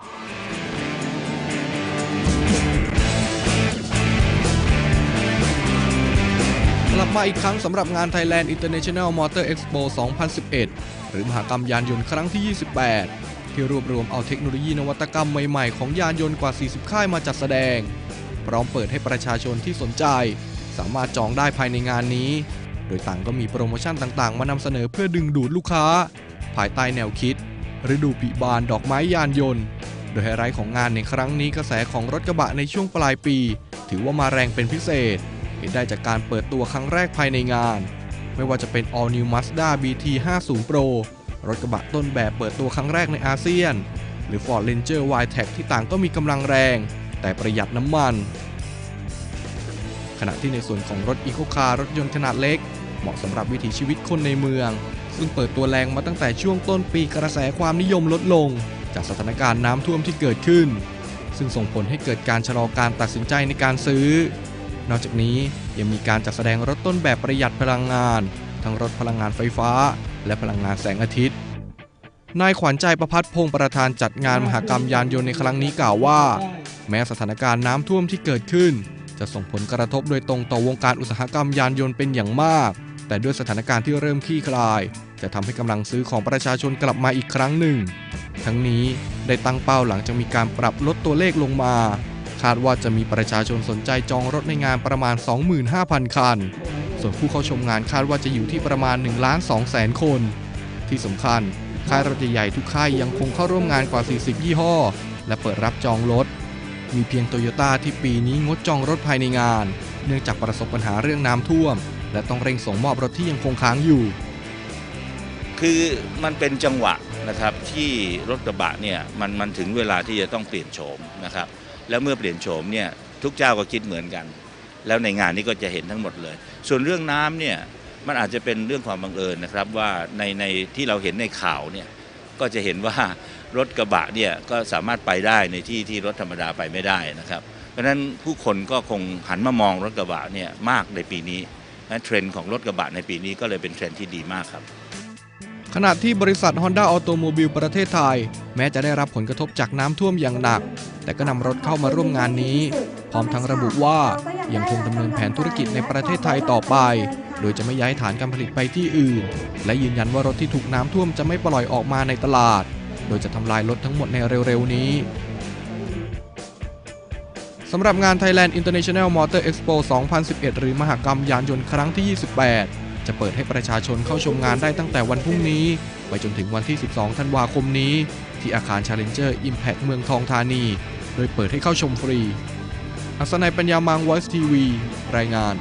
กลับมาอีกครั้งสำหรับงาน Thailand International Motor Expo 2011 หรือมหากรรมยานยนต์ครั้งที่ 28 ที่รวบรวมเอาเทคโนโลยีนวัตกรรมใหม่ ๆ ของยานยนต์กว่า 40 ค่ายมาจัดแสดง พร้อมเปิดให้ประชาชนที่สนใจ สามารถจองได้ภายในงานนี้ โดยต่างก็มีโปรโมชั่นต่างๆ มานำเสนอเพื่อดึงดูดลูกค้า ภายใต้แนวคิดฤดูผลิบานดอกไม้ยานยนต์ โดยไฮไลท์ของงานในครั้งนี้กระแสของรถกระบะในช่วงปลายปี ถือว่ามาแรงเป็นพิเศษ เห็นได้จากการเปิดตัวครั้งแรกภายในงาน ไม่ว่าจะเป็น All New Mazda BT 50 Pro รถกระบะต้นแบบเปิดตัวครั้งแรกในอาเซียน หรือ Ford Ranger Y-Tech ที่ต่างก็มีกำลังแรง แต่ประหยัดน้ำมัน ขณะที่ในส่วนของรถอีโคคาร์รถยนต์ขนาดเล็ก เหมาะสำหรับวิถีชีวิตคนในเมือง ซึ่งเปิดตัวแรงมาตั้งแต่ช่วงต้นปีกระแสความนิยมลดลง จากสถานการณ์น้ำท่วมที่เกิดขึ้น ซึ่งส่งผลให้เกิดการชะลอการตัดสินใจในการซื้อ นอกจากนี้ยังมีการจัดแสดงรถต้นแบบประหยัดพลังงาน ทั้งรถพลังงานไฟฟ้า และพลังงานแสงอาทิตย์ นายขวัญใจประพัฒพงศ์ประธานจัดงานมหกรรมยานยนต์ในครั้งนี้กล่าวว่า แม้สถานการณ์น้ำท่วมที่เกิดขึ้น จะส่งผลกระทบโดยตรงต่อวงการอุตสาหกรรมยานยนต์เป็นอย่างมาก แต่ด้วยสถานการณ์ที่เริ่มคลี่คลาย จะทำให้กำลังซื้อของประชาชนกลับมาอีกครั้งหนึ่ง ทั้งนี้ได้ตั้งเป้าหลังจากมีการปรับลดตัวเลขลงมา คาดว่าจะมีประชาชนสนใจจองรถในงานประมาณ 25,000 คัน ส่วนผู้เข้าชมงานคาดว่าจะอยู่ที่ประมาณ1ล้าน2แสนคน ที่สำคัญค่ายรถใหญ่ทุกค่ายยังคงเข้าร่วมงานกว่า 40 ยี่ห้อ และเปิดรับจองรถ มีเพียงโตโยต้าที่ปีนี้งดจองรถภายในงาน เนื่องจากประสบปัญหาเรื่องน้ำท่วม และต้องเร่งส่งมอบรถที่ยังคงค้างอยู่ คือมันเป็นจังหวะนะครับที่รถกระบะเนี่ยมันมันถึงเวลาที่จะต้องเปลี่ยนโฉมนะครับแล้วเมื่อเปลี่ยนโฉมเนี่ยทุกเจ้าก็คิดเหมือนกัน แล้วในงานนี้ก็จะเห็นทั้งหมดเลย ส่วนเรื่องน้ำเนี่ยมันอาจจะเป็นเรื่องความบังเอิญนะครับว่าในในที่เราเห็นในข่าวเนี่ยก็จะเห็นว่ารถกระบะเนี่ยก็สามารถไปได้ในที่ที่รถธรรมดาไปไม่ได้นะครับ เพราะฉะนั้นผู้คนก็คงหันมามองรถกระบะเนี่ยมากในปีนี้นะเทรนด์ของรถกระบะในปีนี้ก็เลยเป็นเทรนด์ที่ดีมากครับ ขณะที่บริษัท Honda Automobile ประเทศไทย แม้จะได้รับผลกระทบจากน้ำท่วมอย่างหนัก แต่ก็นำรถเข้ามาร่วมงานนี้ พร้อมทั้งระบุว่ายังคงดำเนินแผนธุรกิจในประเทศไทยต่อไป โดยจะไม่ย้ายฐานการผลิตไปที่อื่น และยืนยันว่ารถที่ถูกน้ำท่วมจะไม่ปล่อยออกมาในตลาด โดยจะทำลายรถทั้งหมดในเร็วๆนี้สำหรับงาน Thailand International Motor Expo 2011 หรือมหกรรมยานยนต์ครั้งที่ 28 จะเปิดให้ประชาชนเข้าชมงานได้ตั้งแต่วันพรุ่งนี้ ไปจนถึงวันที่ 12 ธันวาคมนี้ ที่อาคาร Challenger Impact เมืองทองธานี โดยเปิดให้เข้าชมฟรี อัศนัยปัญญามังวอยซ์ทีวีรายงาน